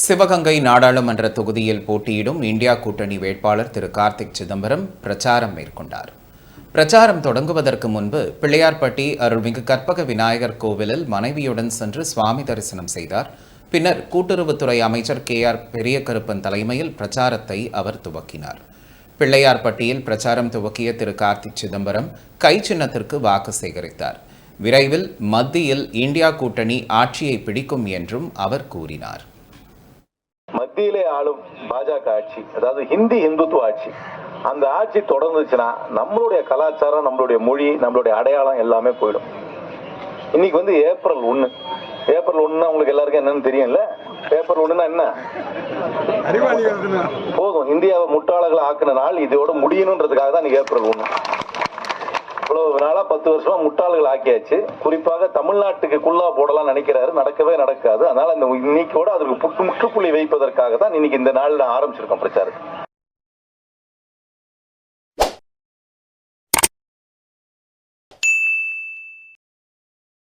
சிவகங்கை நாடாளுமன்ற தொகுதியில் போட்டியிடும் இந்தியா கூட்டணி வேட்பாளர் திரு கார்த்திக் சிதம்பரம் பிரச்சாரம் மேற்கொண்டார். பிரச்சாரம் தொடங்குவதற்கு முன்பு பிள்ளையார்பட்டி அருள்மிகு கற்பக விநாயகர் கோவிலில் மனைவியுடன் சென்று சுவாமி தரிசனம் செய்தார். பின்னர் கூட்டுறவுத்துறை அமைச்சர் கே ஆர் பெரியகருப்பன் தலைமையில் பிரச்சாரத்தை அவர் துவக்கினார். பிள்ளையார்பட்டியில் பிரச்சாரம் துவக்கிய திரு கார்த்திக் சிதம்பரம் கை சின்னத்திற்கு வாக்கு சேகரித்தார். விரைவில் மத்தியில் இந்தியா கூட்டணி ஆட்சியை பிடிக்கும் என்றும் அவர் கூறினார். மத்தியிலே ஆளும் பாஜக ஆட்சி அதாவது ஹிந்தி இந்துத்துவ ஆட்சி. அந்த ஆட்சி தொடர்ந்துச்சுன்னா நம்மளுடைய கலாச்சாரம் நம்மளுடைய மொழி நம்மளுடைய அடையாளம் எல்லாமே போயிடும். இன்னைக்கு வந்து ஏப்ரல் ஒண்ணு. ஏப்ரல் ஒண்ணுனா உங்களுக்கு எல்லாருக்கும் என்னன்னு தெரியும்ல? ஏப்ரல் ஒண்ணுனா என்ன. போதும். இந்தியாவை முட்டாளர்கள் ஆக்குன நாள் இதோட முடியணுன்றதுக்காக தான் இன்னைக்கு ஏப்ரல் ஒண்ணு. இவ்வளவு நாளா பத்து வருஷமா முட்டாள்கள் ஆக்கியாச்சு. குறிப்பாக தமிழ்நாட்டுக்கு குல்லா போடலாம் நினைக்கிறாரு. நடக்கவே நடக்காது. அதனால இந்த இன்னைக்கோட அதற்கு புட்டு முற்றுப்புள்ளி வைப்பதற்காக தான் இன்னைக்கு இந்த நாள்ல ஆரம்பிச்சிருக்கோம் பிரச்சாரம்